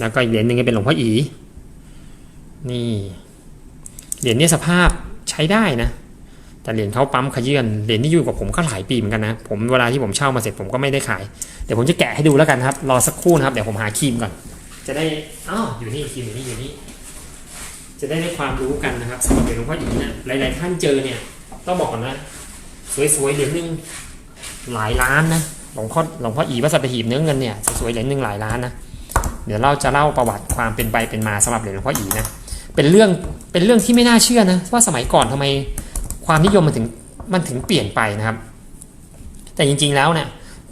แล้วก็อีกเหรียญหนึ่งเป็นหลวงพ่ออีนี่เหรียญนี้สภาพใช้ได้นะ แต่เหรียญเขาปั๊มขยื่นเหรียญนี้อยู่กับผมก็หลายปีเหมือนกันนะ ผมเวลาที่ผมเช่ามาเสร็จผมก็ไม่ได้ขาย เดี๋ยวผมจะแกะให้ดูแล้วกันครับ รอสักครู่นะครับ เดี๋ยวผมหาครีมก่อน จะได้อ๋ออยู่นี่ครีมอยู่นี่อยู่นี่ จะได้ได้ความรู้กันนะครับสำหรับเหรียญหลวงพ่ออีเนี่ยหลาย ๆ ท่านเจอเนี่ย ต้องบอกก่อนนะ สวย ๆ เหรียญหนึ่งหลายล้านนะ หลวงพ่อหลวงพ่ออีวัดสัตหีบเนื้อเงินเนี่ย สวย ๆ เหรียญหนึ่งหลายล้านนะ เดี๋ยวเราจะเล่าประวัติความเป็นไปเป็นมาสำหรับเหรียญหลวงพ่ออีนะเป็นเรื่องเป็นเรื่องที่ไม่น่าเชื่อนะว่าสมัยก่อนทำไมความนิยมมันถึงมันถึงเปลี่ยนไปนะครับ แต่จริงๆแล้วเนี่ย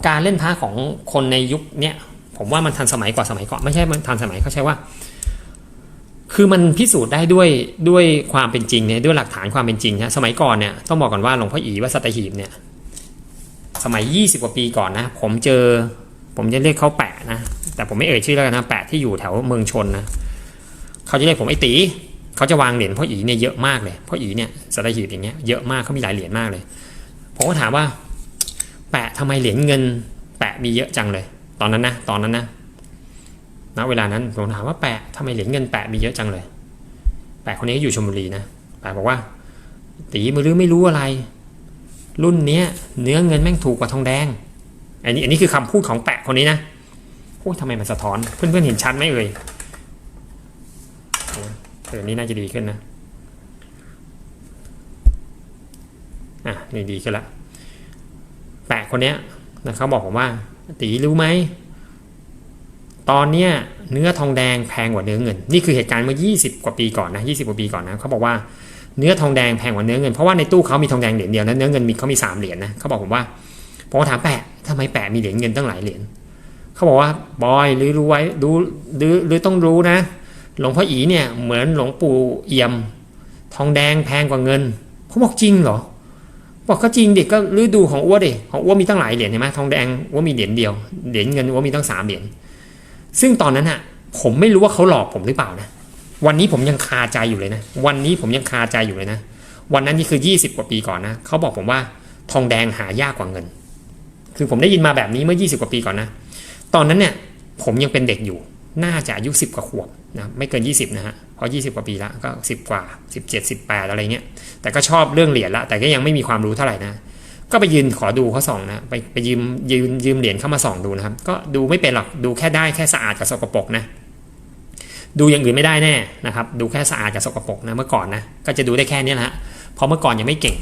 การเล่นพระของคนในยุคเนี้ยผมว่ามันทันสมัยกว่าสมัยก่อนไม่ใช่มันทันสมัยเขาใช้ว่า คือมันพิสูจน์ได้ด้วยด้วยความเป็นจริงเนี่ยด้วยหลักฐานความเป็นจริงนะสมัยก่อนเนี่ยต้องบอกก่อนว่าหลวงพ่ออีวัดสตหีบเนี่ยสมัย 20 กว่าปีก่อนนะ ผมเจอ ผมจะเรียกเขาแปะนะ ผมไม่เอ่ยชื่อแล้วกันนะแปะที่อยู่แถวเมืองชนนะเขาจะเรียกผมไอ้ตีเขาจะวางเหรียญพ่ออีเนี่ยเยอะมากเลยพ่ออีเนี่ยสัตหีบอย่างเงี้ยเยอะมากเขามีหลายเหรียญมากเลย ผมก็ถามว่า แปะทำไมเหรียญเงิน แปะมีเยอะจังเลย ตอนนั้นนะตอนนั้นนะณเวลานั้นผมถามว่าแปะทำไมเหรียญเงินแปะมีเยอะจังเลย แปะคนนี้ก็อยู่ชลบุรีนะแปะบอกว่า ตีมือรือไม่รู้อะไร รุ่นเนี้ยเนื้อเงินแม่งถูกกว่าทองแดงอันนี้อันนี้คือคำพูดของแปะคนนี้นะ อ้ยทำไมมันสะท้อน เพื่อนๆเห็นชัดไหมเอ่ยเออนี่น่าจะดีขึ้นนะ อะ นี่ดีขึ้นละ แปะคนเนี้ยนะเขาบอกผมว่า ตีรู้ไหม ตอนเนี้ยเนื้อทองแดงแพงกว่าเนื้อเงิน นี่คือเหตุการณ์เมื่อ 20 กว่าปีก่อนนะ20 กว่าปีก่อนนะเขาบอกว่าเนื้อทองแดงแพงกว่าเนื้อเงิน เพราะว่าในตู้เขามีทองแดงเหรียญเดียวนะเนื้อเงินมีเขามีสามเหรียญนะเขาบอกผมว่าผมถามแปะทำไมแปะมีเหรียญเงินตั้งหลายเหรียญ เขาบอกว่าบอยหรือรู้ไว้ดูหรือหรือต้องรู้นะ หลวงพ่ออีเนี่ยเหมือนหลวงปู่เอี่ยม ทองแดงแพงกว่าเงินเขาบอกจริงเหรอ บอกก็จริงเด็กก็ฤดูของอ้วด็ของอ้วมีตั้งหลายเหรียญเห็นไหมทองแดงอ้วมีเหรียญเดียวเหรียญเงินอ้วมีตั้งสามเหรียญซึ่งตอนนั้นอะผมไม่รู้ว่าเขาหลอกผมหรือเปล่านะวันนี้ผมยังคาใจอยู่เลยนะ วันนี้ผมยังคาใจอยู่เลยนะ วันนั้นนี่คือ 20 กว่าปีก่อนนะ เขาบอกผมว่าทองแดงหายากกว่าเงิน คือผมได้ยินมาแบบนี้เมื่อ 20 กว่าปีก่อนนะ ตอนนั้นเนี่ยผมยังเป็นเด็กอยู่ น่าจะอายุ 10 กว่าขวบนะไม่เกิน 20 นะฮะเพราะ 20 กว่าปีละก็ 10 กว่า 17 18 อะไรเงี้ย แต่ก็ชอบเรื่องเหรียญละ แต่ก็ยังไม่มีความรู้เท่าไหร่นะ ก็ไปยืนขอดูเขาส่องนะ ไปไปยืมยืมยืมเหรียญเข้ามาส่องดูนะครับ ก็ดูไม่เป็นหรอก ดูแค่ได้แค่สะอาดกับสกปรกนะ ดูอย่างอื่นไม่ได้แน่นะครับ ดูแค่สะอาดกับสกปรกนะ เมื่อก่อนนะ ก็จะดูได้แค่นี้นะฮะ เพราะเมื่อก่อนยังไม่เก่ง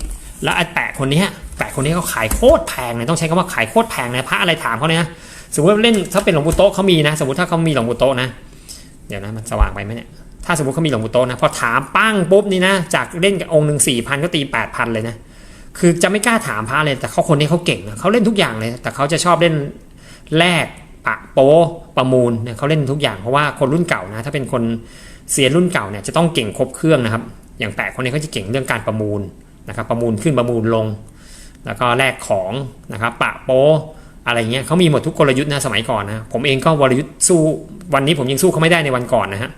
แล้วไอ้แปะคนนี้แปะคนนี้เขาขายโคตรแพงเลย ต้องใช้คำว่าขายโคตรแพงเลยพระอะไรถามเขาเนี่ยนะ สมมติเล่นถ้าเป็นหลวงปู่โต๊ะเขามีนะ สมมติถ้าเขามีหลวงปู่โต๊ะนะเดี๋ยวนะมันสว่างไปไหมเนี่ยถ้าสมมติเขามีหลวงปู่โต๊ะนะพอถามปั้งปุ๊บนี่นะจากเล่นกับองค์หนึ่งสี่พันก็ตีแปดพันเลยนะคือจะไม่กล้าถามพระเลยแต่เขาคนนี้เขาเก่งนะเขาเล่นทุกอย่างเลย แต่เขาจะชอบเล่นแลกปะโปประมูลเนี่ยเขาเล่นทุกอย่างเพราะว่าคนรุ่นเก่านะถ้าเป็นคนเสียรุ่นเก่าเนี่ยจะต้องเก่งครบเครื่องนะครับ อย่างแปะคนนี้เขาจะเก่งเรื่องการประมูลนะครับประมูลขึ้นประมูลลง แล้วก็แลกของนะครับปะโป อะไรเงี้ยเขามีหมดทุกกลยุทธ์นะสมัยก่อนนะผมเองก็วรยุทธ์สู้วันนี้ผมยังสู้เขาไม่ได้ในวันก่อนนะฮะ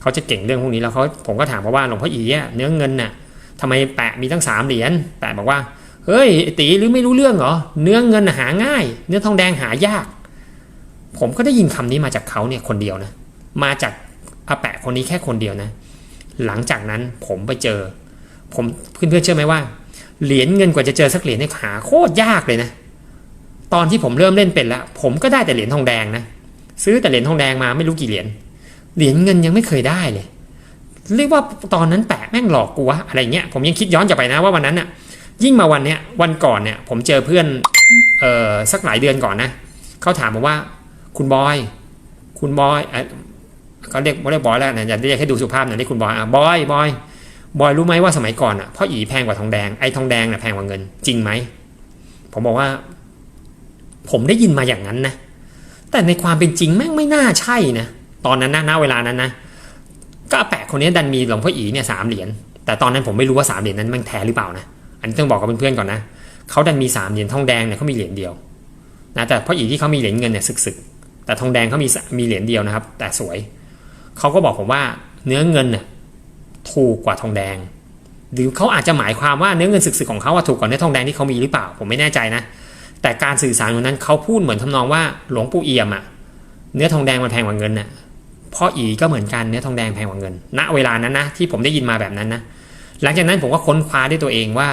เขาจะเก่งเรื่องพวกนี้แล้วเขาผมก็ถามเพราะว่าหลวงพ่ออีเนื้อเงินน่ะทำไมแปะมีตั้งสามเหรียญแปะบอกว่าเฮ้ยตีหรือไม่รู้เรื่องเหรอเนื้อเงินหาง่าย เนื้อทองแดงหายาก ผมก็ได้ยินคำนี้มาจากเขาเนี่ยคนเดียวนะมาจากอาแปะคนนี้แค่คนเดียวนะ หลังจากนั้นผมไปเจอ ผมเพื่อนๆเชื่อไหมว่าเหรียญเงินกว่าจะเจอสักเหรียญเนี่ยหาโคตรยากเลยนะ ตอนที่ผมเริ่มเล่นเป็นแล้ว ผมก็ได้แต่เหรียญทองแดงนะซื้อแต่เหรียญทองแดงมาไม่รู้กี่เหรียญเหรียญเงินยังไม่เคยได้เลย เรียกว่าตอนนั้นแปะแม่งหลอกกูวะอะไรเงี้ยผมยังคิดย้อนกลับไปนะว่าวันนั้นน่ะยิ่งมาวันเนี้ยวันก่อนเนี่ย ผมเจอเพื่อนเอ่อสักหลายเดือนก่อนนะเขาถามผมว่า คุณบอย คุณบอยเขาเรียกไม่ได้บอยแล้วนะอย่าเรียกให้ดูสุภาพหน่อยเรียกคุณบอยอะบอยบอยบอยรู้ไหมว่าสมัยก่อนอะพ่ออีแพงกว่าทองแดงไอ้ทองแดงน่ะแพงกว่าเงิน จริงไหมผมบอกว่า ผมได้ยินมาอย่างนั้นนะ แต่ในความเป็นจริงแม่งไม่น่าใช่นะ ตอนนั้นนะณเวลานั้นนะ ก็อาแปะคนนี้ดันมีหลวงพ่ออีเนี่ยสามเหรียญ แต่ตอนนั้นผมไม่รู้ว่าสามเหรียญนั้นแม่งแท้หรือเปล่านะ อันนี้ต้องบอกกับเพื่อนๆก่อนนะ เขาดันมีสามเหรียญทองแดงเนี่ยเขามีเหรียญเดียวนะแต่พ่ออีที่เขามีเหรียญเงินเนี่ยสึกๆ แต่ทองแดงเขามีมีเหรียญเดียวนะครับ แต่สวย เขาก็บอกผมว่าเนื้อเงินเนี่ยถูกกว่าทองแดง หรือเขาอาจจะหมายความว่าเนื้อเงินสึกๆของเขาาถูกกว่าเนื้อทองแดงที่เขามีหรือเปล่า ผมไม่แน่ใจนะ แต่การสื่อสารของนั้นเขาพูดเหมือนทำนองว่าหลวงปู่เอี่ยมอะเนื้อทองแดงมันแพงกว่าเงินน่ะพ่ออีก็เหมือนกันเนื้อทองแดงแพงกว่าเงิน ณ เวลานั้นนะที่ผมได้ยินมาแบบนั้นนะ หลังจากนั้นผมก็ค้นคว้าด้วยตัวเองว่า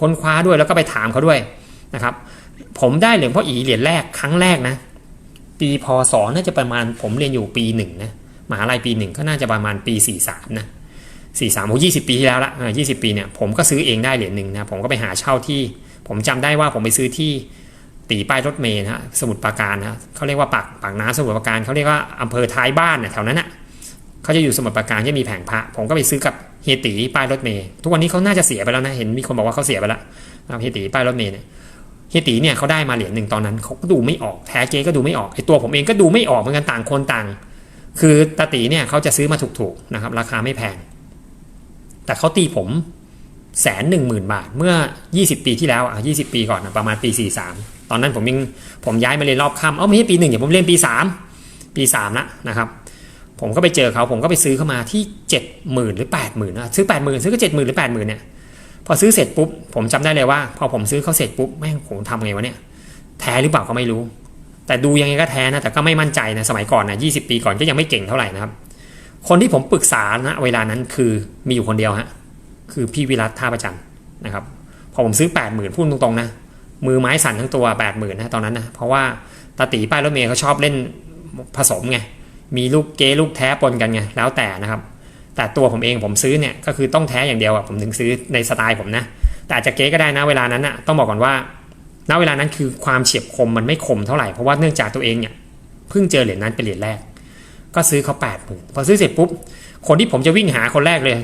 ค้นคว้าด้วยแล้วก็ไปถามเขาด้วยนะครับ ผมได้เหรียญพ่ออีเหรียญแรกครั้งแรกนะ ปีพศน่าจะประมาณผมเรียนอยู่ปีหนึ่งนะมหาลัยปีหนึ่งก็น่าจะประมาณปีสี่สามนะสี่สามโอ้ยี่สิบปีที่แล้วละยี่สิบปีเนี่ยผมก็ซื้อเองได้เหรียญหนึ่งนะผมก็ไปหาเช่าที่ ผมจำได้ว่าผมไปซื้อที่ตีป้ายรถเมล์นะฮะสมุทรปราการนะเขาเรียกว่าปากปากน้ำสมุทรปราการเขาเรียกว่าอำเภอท้ายบ้านนะแถวนั้นนะเขาจะอยู่สมุทรปราการจะมีแผงพระ ผมก็ไปซื้อกับเฮตีป้ายรถเมล์ทุกวันนี้เขาน่าจะเสียไปแล้วนะเห็นมีคนบอกว่าเขาเสียไปแล้วเฮตีป้ายรถเมล์เนี่ยเฮตีเนี่ยเขาได้มาเหรียญหนึ่งตอนนั้นเขาก็ดูไม่ออกแท้เก๊ก็ดูไม่ออกไอตัวผมเองก็ดูไม่ออกเหมือนกันต่างคนต่าง คือตาตีเนี่ยเขาจะซื้อมาถูกๆนะครับราคาไม่แพง แต่เขาตีผม แสนหนึ่งหมื่นบาท เมื่อ 20 ปีที่แล้วอะ20ปีก่อนนะประมาณปี 43 ตอนนั้นผมยังผมย้ายมาเรียนรอบค่ำเอ้าไม่ใช่ปีหนึ่งเดี๋ยวผมเรียนปี 3 ปี3ละนะครับ ผมก็ไปเจอเขาผมก็ไปซื้อเข้ามาที่ 70,000 หรือ 80,000นะซื้อ 80,000 ซื้อก็70,000 หรือ 80,000เนี่ยพอซื้อเสร็จปุ๊บผมจำได้เลยว่า พอผมซื้อเขาเสร็จปุ๊บแม่งผมทำไงวะเนี่ยแท้หรือเปล่าก็ไม่รู้ แต่ดูยังไงก็แท้นะแต่ก็ไม่มั่นใจนะสมัยก่อนนะ20ปีก่อนก็ยังไม่เก่งเท่าไหร่นะครับคนที่ผมปรึกษานะเวลานั้นคือมีอยู่คนเดียวฮะ คือพี่วิรัตท่าประจันนะครับพอผมซื้อ 8 0,000 พูดตรงๆนะ มือไม้สั่นทั้งตัว 8 0,000นะตอนนั้นนะเพราะว่าตาตีป้ายรถเมย์เขาชอบเล่นผสมไงมีลูกเก้ลูกแท้ปนกันไงแล้วแต่นะครับ แต่ตัวผมเองผมซื้อเนี่ยก็คือต้องแท้อย่างเดียวอะผมถึงซื้อในสไตล์ผมนะ แต่อาจจะเก๊ก็ได้นะเวลานั้นอะต้องบอกก่อนว่าณเวลานั้นคือความเฉียบคมมันไม่คมเท่าไหร่เพราะว่าเนื่องจากตัวเองเนี่ยเพิ่งเจอเหรียญนั้นเป็นเหรียญแรก ก็ซื้อเขาแปดหมื่นพอซื้อเสร็จปุ๊บคนที่ผมจะวิ่งหาคนแรกเลย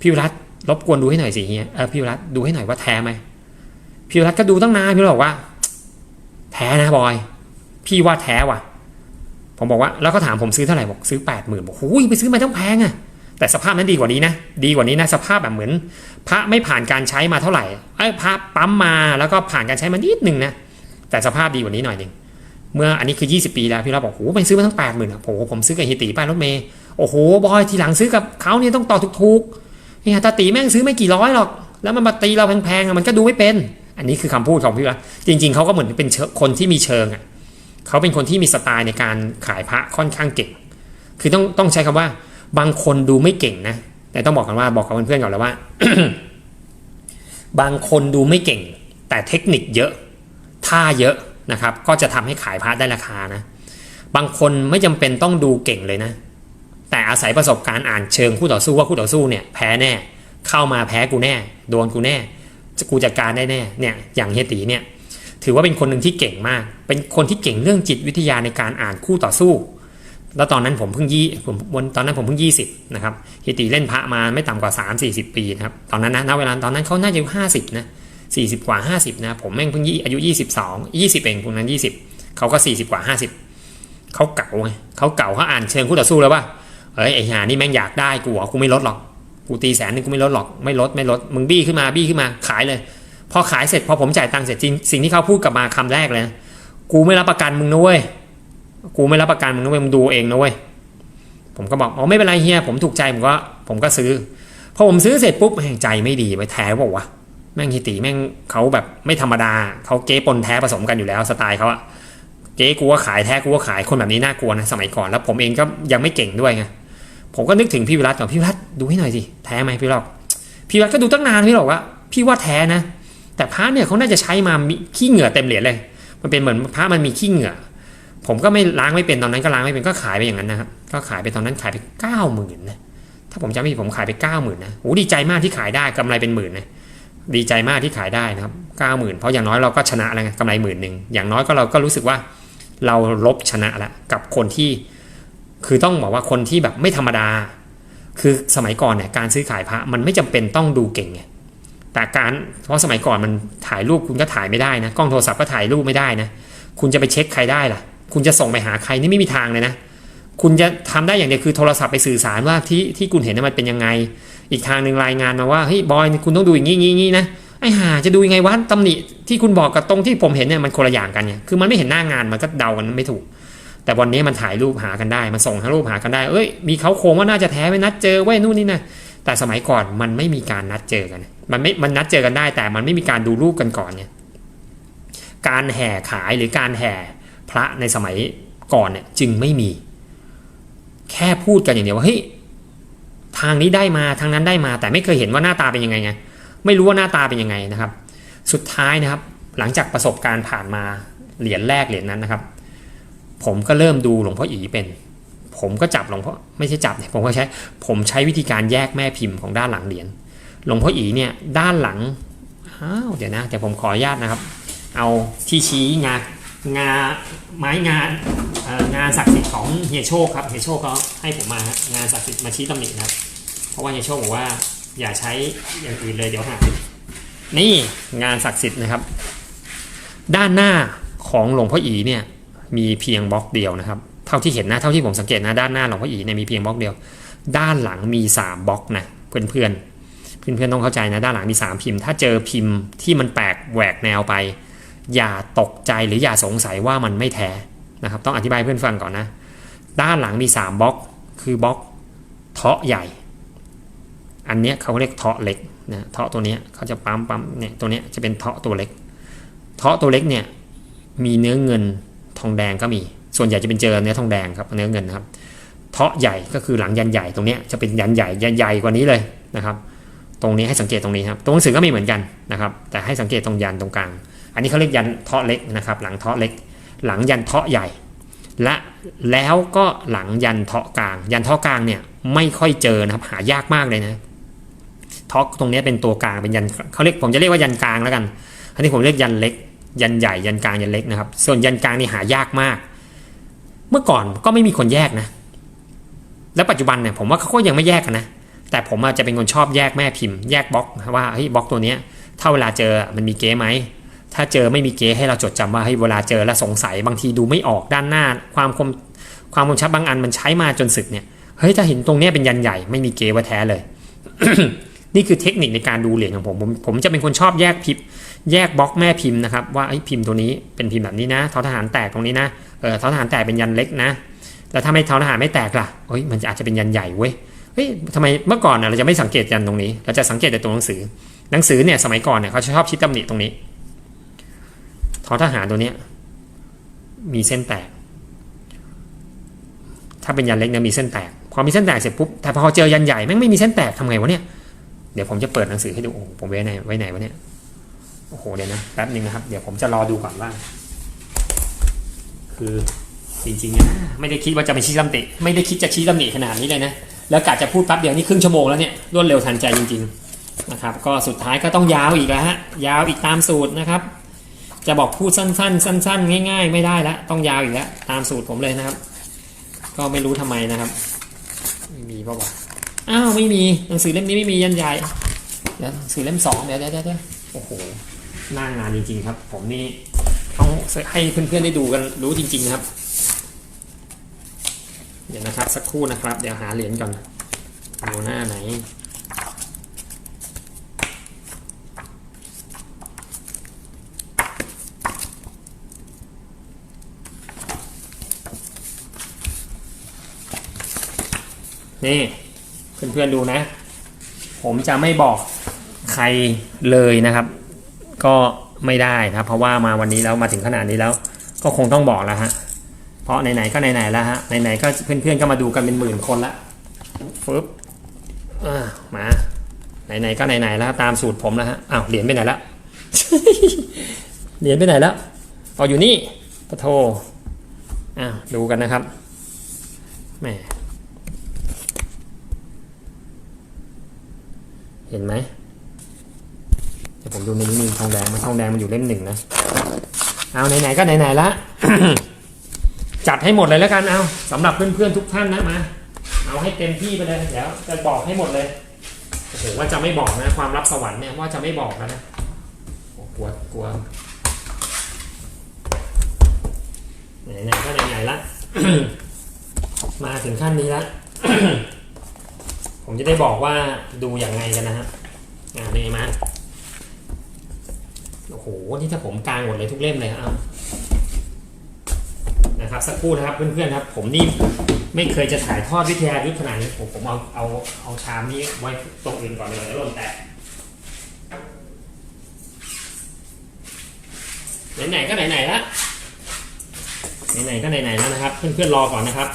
พี่วิรัตรบกวนดูให้หน่อยสิเฮียเออพี่วิรัตดูให้หน่อยว่าแท้ไหมพี่วิรัตก็ดูตั้งนานพี่รัตบอกว่า แท้นะบอย พี่ว่าแท้ว่ะ ผมบอกว่าแล้วก็ถามผมซื้อเท่าไหร่บอกซื้อแปดหมื่นบอกโอ้ยไปซื้อมาต้องแพงอะแต่สภาพนั้นดีกว่านี้นะ ดีกว่านี้นะ สภาพแบบเหมือน พระไม่ผ่านการใช้มาเท่าไหร่ไอ้พระปั๊มมาแล้วก็ผ่านการใช้มานิดนึงนะ แต่สภาพดีกว่านี้หน่อยหนึ่งเมื่ออันนี้คือ 20 ปีแล้วพี่เราบอกโอ้โหไปซื้อมาตั้งแปดหมื่นโอ้โหผมซื้อกับฮียตีป้ายรถเมย์โอ้โหบอยทีหลังซื้อกับเขาเนี่ยต้องต่อถูกๆ เฮียตาตีแม่งซื้อไม่กี่ร้อยหรอก แล้วมันมาตีเราแพงๆมันก็ดูไม่เป็น อันนี้คือคำพูดของพี่ว่าจริง ๆเขาก็เหมือนเป็นคนที่มีเชิงอะเขาเป็นคนที่มีสไตล์ในการขายพระค่อนข้างเก่ง คือต้องต้องใช้คำว่า บางคนดูไม่เก่งนะ แต่ต้องบอกกันว่าบอกกับเพื่อนๆก่อนแล้วว่า บางคนดูไม่เก่ง แต่เทคนิคเยอะ ท่าเยอะนะครับ ก็จะทำให้ขายพระได้ราคานะ บางคนไม่จำเป็นต้องดูเก่งเลยนะ แต่อาศัยประสบการณ์อ่านเชิงคู่ต่อสู้ว่าคู่ต่อสู้เนี่ยแพ้แน่ เข้ามาแพ้กูแน่ โดนกูแน่จะกูจัดการได้แน่เนี่ยอย่างเฮตีเนี่ยถือว่าเป็นคนหนึ่งที่เก่งมาก เป็นคนที่เก่งเรื่องจิตวิทยาในการอ่านคู่ต่อสู้ แล้วตอนนั้นผมเพิ่งยี่ผมวันตอนนั้นผมเพิ่งยี่สิบนะครับเฮตีเล่นพระมาไม่ต่ำกว่า 3 4 0 ปีนะครับตอนนั้นนะณเวลาตอนนั้นเขาน่าจะอายุห้าสิบนะสี่สิบกว่าห้าสิบนะผมแม่งเพิ่งยี่อายุยี่สิบสองยี่สิบเองพวกนั้นยี่สิบเขาก็สี่สิบกว่าห้าสิบเขาเก่าไงเขาเก่าเขาอ่านเชิงคู่ต่อสู้แล้วว่า เฮ้ยไอ้ห่านี่แม่งอยากได้กูเหรอกูไม่ลดหรอก กูตีแสนนึงกูไม่ลดหรอกไม่ลดไม่ลดมึงบี้ขึ้นมาบี้ขึ้นมาขายเลย พอขายเสร็จพอผมจ่ายตังค์เสร็จจริงสิ่งที่เขาพูดกลับมาคำแรกเลยนะกูไม่รับประกันมึงนะเว้ยกูไม่รับประกันมึงนะเว้ยมึงดูเองนะเว้ยผมก็บอกอ๋อไม่เป็นไรเฮียผมถูกใจผมก็ผมก็ซื้อพอผมซื้อเสร็จปุ๊บแม่งใจไม่ดีไปแท้บอกว่าแม่งฮิตีแม่งเขาแบบไม่ธรรมดาเขาเก๊ปนแท้ผสมกันอยู่แล้วสไตล์เขาอะเก๊กูว่าขายแท้กูว่าขายคนแบบนี้น่ากลัวนะสมัยก่อนแล้วผมเองก็ยังไม่เก่งด้วยไง ผมก็นึกถึงพี่วิรัตก่อนพี่วิรัตดูให้หน่อยสิแท้ไหมพี่วิรัตพี่วิรัตก็ดูตั้งนานพี่บอกว่าพี่ว่าแท้นะ แต่พระเนี่ยเขาน่าจะใช้มามีขี้เหงื่อเต็มเหรียญเลย มันเป็นเหมือนพระมันมีขี้เหงื่อ ผมก็ไม่ล้างไม่เป็นตอนนั้นก็ล้างไม่เป็นก็ขายไปอย่างนั้นนะครับก็ขายไปตอนนั้นขายไปเก้าหมื่นนะถ้าผมจำไม่ผิดผมขายไปเก้าหมื่นนะโอ้ดีใจมากที่ขายได้กำไรเป็นหมื่นนะดีใจมากที่ขายได้นะครับเก้าหมื่นเพราะอย่างน้อยเราก็ชนะแล้วไงกำไรหมื่นหนึ่งอย่างน้อยก็เราก็รู้สึกว่าเราลบชนะแล้วกับคนที่ คือต้องบอกว่าคนที่แบบไม่ธรรมดา คือสมัยก่อนเนี่ยการซื้อขายพระมันไม่จำเป็นต้องดูเก่งไงแต่การเพราะสมัยก่อนมันถ่ายรูปคุณก็ถ่ายไม่ได้นะกล้องโทรศัพท์ก็ถ่ายรูปไม่ได้นะคุณจะไปเช็คใครได้ล่ะ คุณจะส่งไปหาใครนี่ไม่มีทางเลยนะ คุณจะทำได้อย่างเดียวคือโทรศัพท์ไปสื่อสารว่าที่ที่คุณเห็นมันเป็นยังไง อีกทางหนึ่งรายงานมาว่าเฮ้ยบอยคุณต้องดูอย่างนี้งี้งี้นะไอ้ห่าจะดูยังไงวะตำหนิที่คุณบอกกับตรงที่ผมเห็นเนี่ยมันคนละอย่างกันเนี่ยคือมันไม่เห็นหน้างานมันก็เดากันไม่ถูก แต่วันนี้มันถ่ายรูปหากันได้ มันส่งทั้งรูปหากันได้ เอ้ย มีเขาโครงว่าน่าจะแท้ไว้นัดเจอไว้นู่นนี่นะแต่สมัยก่อนมันไม่มีการนัดเจอกัน มันไม่ มันนัดเจอกันได้ แต่มันไม่มีการดูรูปกันก่อนเนี่ย การแห่ขายหรือการแห่พระในสมัยก่อนเนี่ยจึงไม่มี แค่พูดกันอย่างเดียวว่าเฮ้ย ทางนี้ได้มา ทางนั้นได้มา แต่ไม่เคยเห็นว่าหน้าตาเป็นยังไงไง ไม่รู้ว่าหน้าตาเป็นยังไงนะครับ สุดท้ายนะครับ หลังจากประสบการณ์ผ่านมาเหรียญแรกเหรียญนั้นนะครับ ผมก็เริ่มดูหลวงพ่ออีเป็น ผมก็จับหลวงพ่อไม่ใช่จับเนี่ยผมก็ใช้ ผมใช้วิธีการแยกแม่พิมพ์ของด้านหลังเหรียญหลวงพ่ออีเนี่ยด้านหลังอ้าวเดี๋ยวนะเดี๋ยวผมขออนุญาตนะครับ เอาที่ชี้งางาไม้งานงานศักดิ์สิทธิ์ของเฮียโชคครับเฮียโชคเขาให้ผมมางานศักดิ์สิทธิ์มาชี้ตำหนินะครับ เพราะว่าเฮียโชคบอกว่า อย่าใช้อย่างอื่นเลยเดี๋ยวหายนี่งานศักดิ์สิทธิ์นะครับ ด้านหน้าของหลวงพ่ออีเนี่ย มีเพียงบล็อกเดียวนะครับ เท่าที่เห็นนะเท่าที่ผมสังเกตนะด้านหน้าหลวงพ่ออีเนี่ยมีเพียงบล็อกเดียว ด้านหลังมีสามบล็อกนะเพื่อนเพื่อนๆเพื่อนๆต้องเข้าใจนะด้านหลังมีสามพิมพ์ ถ้าเจอพิมพ์ที่มันแปลกแหวกแนวไป อย่าตกใจหรืออย่าสงสัยว่ามันไม่แท้นะครับ ต้องอธิบายเพื่อนฟังก่อนนะ ด้านหลังมีสามบล็อก คือบล็อกเทาะใหญ่ อันเนี้ยเขาเรียกเทาะเล็กนะเทาะตัวเนี้ยเขาจะปั๊มปั๊มเนี่ยตัวเนี้ยจะเป็นเทาะตัวเล็ก เทาะตัวเล็กเนี่ยมีเนื้อเงิน ทองแดงก็มี ส่วนใหญ่จะเป็นเจอเนื้อทองแดงครับเนื้อเงินนะครับเทาะใหญ่ก็คือหลังยันใหญ่ตรงนี้จะเป็นยันใหญ่ยันใหญ่กว่านี้เลยนะครับตรงนี้ให้สังเกตตรงนี้ครับตัวหนังสือก็มีเหมือนกันนะครับแต่ให้สังเกตตรงยันตรงกลาง อันนี้เขาเรียกยันเทาะเล็กนะครับหลังเทาะเล็ก หลังยันเทาะใหญ่ และแล้วก็หลังยันเทาะกลาง ยันเทาะกลางเนี่ยไม่ค่อยเจอนะครับหายากมากเลยนะเทาะตรงนี้เป็นตัวกลางเป็นยันเขาเรียกผมจะเรียกว่ายันกลางแล้วกันอันนี้ผมเรียกยันเล็ก ยันใหญ่ยันกลางยันเล็กนะครับ ส่วนยันกลางนี่หายากมาก เมื่อก่อนก็ไม่มีคนแยกนะ แล้วปัจจุบันเนี่ยผมว่าเขาก็ยังไม่แยกกันนะ แต่ผมอาจจะเป็นคนชอบแยกแม่พิมพ์แยกบล็อกว่าเฮ้ยบล็อกตัวเนี้ยถ้าเวลาเจอมันมีเก๊ไหมถ้าเจอไม่มีเก๊ให้เราจดจำว่าเฮ้ยเวลาเจอแล้วสงสัยบางทีดูไม่ออกด้านหน้า ความคมความคมชัดบางอันมันใช้มาจนสึกเนี่ยเฮ้ยถ้าเห็นตรงเนี้ยเป็นยันใหญ่ไม่มีเก๊ว่าแท้เลย นี่คือเทคนิคในการดูเหรียญของผมผมผมจะเป็นคนชอบแยกพิมพ์แยกบล็อกแม่พิมพ์นะครับว่าไอ้พิมพ์ตัวนี้เป็นพิมพ์แบบนี้นะท้าทหารแตกตรงนี้นะเออท้าทหารแตกเป็นยันเล็กนะแล้วถ้าไม่ท้าทหารไม่แตกล่ะเฮ้ยมันจะอาจจะเป็นยันใหญ่เว้ยเฮ้ยทำไมเมื่อก่อนนะเราจะไม่สังเกตยันตรงนี้ เราจะสังเกตแต่ตัวหนังสือ หนังสือเนี่ยสมัยก่อนเนี่ยเขาจะชอบชี้ตำหนิตรงนี้ท้อทหารตัวเนี้ยมีเส้นแตก ถ้าเป็นยันเล็กเนี่ยมีเส้นแตก พอมีเส้นแตกเสร็จปุ๊บแต่พอเจอยันใหญ่แม่งไม่มีเส้นแตกทำไงวะเนี่ย เดี๋ยวผมจะเปิดหนังสือให้ดูโอ้ผมไว้ไหนไว้ไหนวะเนี่ยโอ้โหเดี๋ยวนะแป๊บนึงนะครับ เดี๋ยวผมจะรอดูก่อนว่า คือจริงๆนะไม่ได้คิดว่าจะไปชี้ตำหนิไม่ได้คิดจะชี้ตำหนิขนาดนี้เลยนะแล้วกะจะพูดแป๊บเดียวนี่ครึ่งชั่วโมงแล้วเนี่ยรวดเร็วทันใจจริง ๆนะครับ ก็สุดท้ายก็ต้องยาวอีกแล้วฮะยาวอีกตามสูตรนะครับ จะบอกพูดสั้น ๆ สั้น ๆ ง่าย ๆ ไม่ได้แล้วต้องยาวอีกแล้วตามสูตรผมเลยนะครับ ก็ไม่รู้ทำไมนะครับไม่มีเปล่าวะ อ้าวไม่มีหนังสือเล่มนี้ไม่มียันใหญ่เดี๋ยวหนังสือเล่มสองเดี๋ยวเดี๋ยวเดี๋ยวโอ้โหหน้างานจริงๆครับ ผมนี่ต้องให้เพื่อนๆได้ดูกันรู้จริง ๆนะครับ เดี๋ยวนะครับสักครู่นะครับ เดี๋ยวหาเหรียญก่อนดูหน้าไหนนี่ เพื่อนๆดูนะ ผมจะไม่บอกใครเลยนะครับ ก็ไม่ได้ครับ เพราะว่ามาวันนี้แล้วมาถึงขนาดนี้แล้ว ก็คงต้องบอกแล้วฮะเพราะไหนๆก็ไหนๆแล้วฮะไหนๆก็เพื่อนๆก็มาดูกันเป็นหมื่นคนละฟึบอ่ามาไหนๆก็ไหนๆแล้วตามสูตรผมแล้วฮะอ้าวเหรียญไปไหนละเหรียญไปไหนแล้วเอาอยู่นี่ปะโทอ้าวดูกันนะครับแหม เห็นไหมเดี๋ยวผมดูในนี้มีทองแดงมันทองแดงมันอยู่เล่มหนึ่งนะ เอาไหนๆก็ไหนๆละ จัดให้หมดเลยแล้วกันเอาสำหรับเพื่อนๆทุกท่านนะมาเอาให้เต็มที่ไปเลยเดี๋ยวจะบอกให้หมดเลยโอ้โหว่าจะไม่บอกนะ ความลับสวรรค์เนี่ยว่าจะไม่บอกแล้วนะกลัวกลัวไหนๆก็ไหนๆละ มาถึงขั้นนี้ละ ผมจะได้บอกว่าดูอย่างไงกันนะฮะอ่านี่มาโอ้โห นี่ถ้าผมกลางหมดเลยทุกเล่มเลยครับนะครับ สักครู่นะครับเพื่อนๆครับ ผมนี่ไม่เคยจะถ่ายทอดวิทยายุทธขนาดนี้ผมผมเอาเอาเอาชามนี้ไว้ตรงอื่นก่อนเลยแล้วหล่นแตกไหนๆก็ไหนๆละไหนๆก็ไหนๆแล้วนะครับ เพื่อนๆรอก่อนนะครับ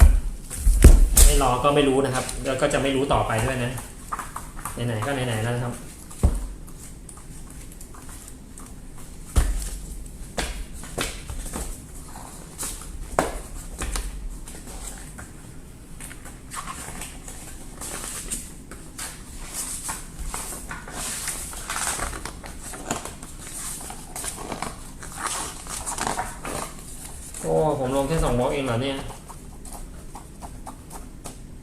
ไหไม่รอก็ไม่รู้นะครับ แล้วก็จะไม่รู้ต่อไปด้วยนะไหนๆก็ไหนๆแล้วนะครับ